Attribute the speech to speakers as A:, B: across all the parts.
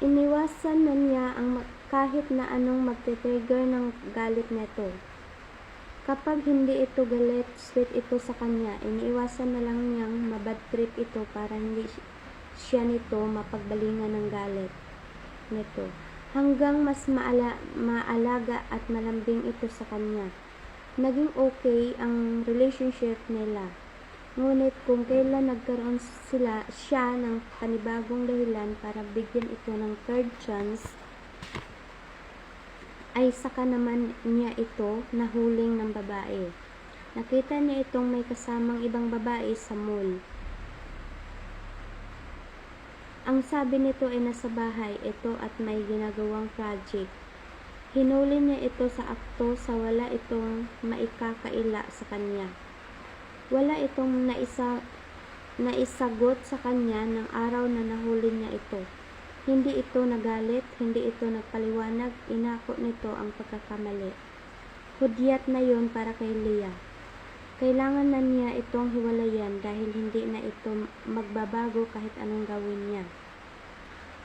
A: Iniwasan na niya ang kahit na anong magte-trigger ng galit nito. Kapag hindi ito galit, sweet ito sa kanya, iniiwasan na lang niyang mabad trip ito para hindi si- siya nito mapagbalingan ng galit nito. Hanggang mas maala, maalaga at malambing ito sa kanya. Naging okay ang relationship nila. Ngunit kung kailan nagkaroon sila siya ng panibagong dahilan para bigyan ito ng third chance, ay saka naman niya ito nahuling ng babae. Nakita niya itong may kasamang ibang babae sa mall. Ang sabi nito ay nasa bahay ito at may ginagawang project. Hinuli niya ito sa akto sa wala itong maikakaila sa kanya. Wala itong naisa, naisagot sa kanya ng araw na nahuli niya ito. Hindi ito nagalit, hindi ito nagpaliwanag, inako nito ang pagkakamali. Hudyat na yon para kay Leah. Kailangan na niya itong hiwalayan dahil hindi na ito magbabago kahit anong gawin niya.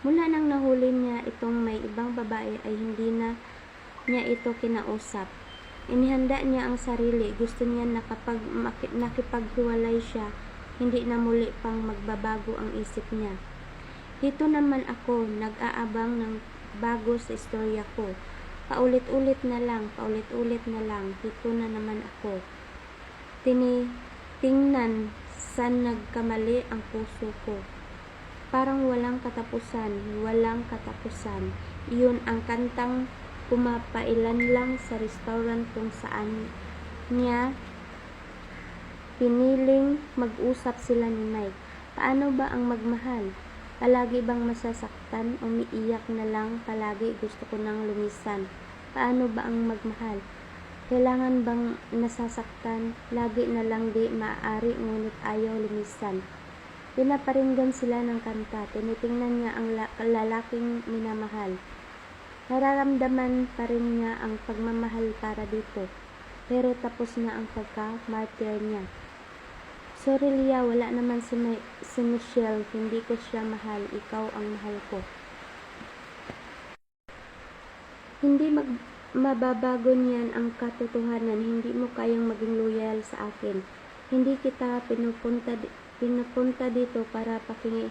A: Mula nang nahuli niya itong may ibang babae ay hindi na niya ito kinausap. Inihanda niya ang sarili. Gusto niya na kapag nakipaghiwalay siya, hindi na muli pang magbabago ang isip niya. Dito naman ako, nag-aabang ng bago sa istorya ko. Paulit-ulit na lang, paulit-ulit na lang, dito na naman ako. Tini, tingnan saan nagkamali ang puso ko. Parang walang katapusan, walang katapusan. Iyon ang kantang pumapailan lang sa restaurant kung saan niya piniling mag-usap sila ni Mike. Paano ba ang magmahal? Palagi bang masasaktan? Umiiyak na lang palagi gusto ko nang lumisan. Paano ba ang magmahal? Kailangan bang nasasaktan? Lagi na lang di maaari ngunit ayaw lumisan. Pinaparinggan sila ng kanta. Tinitingnan niya ang la- lalaking minamahal. Nararamdaman pa rin niya ang pagmamahal para dito. Pero tapos na ang pagka-martyr niya. Sorry Lia, wala naman si, Ma- si Michelle. Hindi ko siya mahal. Ikaw ang mahal ko. Hindi mag mababago niyan ang katotohanan. Hindi mo kayang maging loyal sa akin. Hindi kita pinupunta, pinupunta dito para pakingi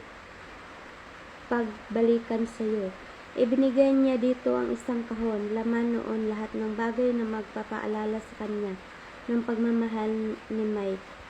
A: pagbalikan sa iyo. Ibinigay niya dito ang isang kahon, laman noon lahat ng bagay na magpapaalala sa kanya ng pagmamahal ni Mike.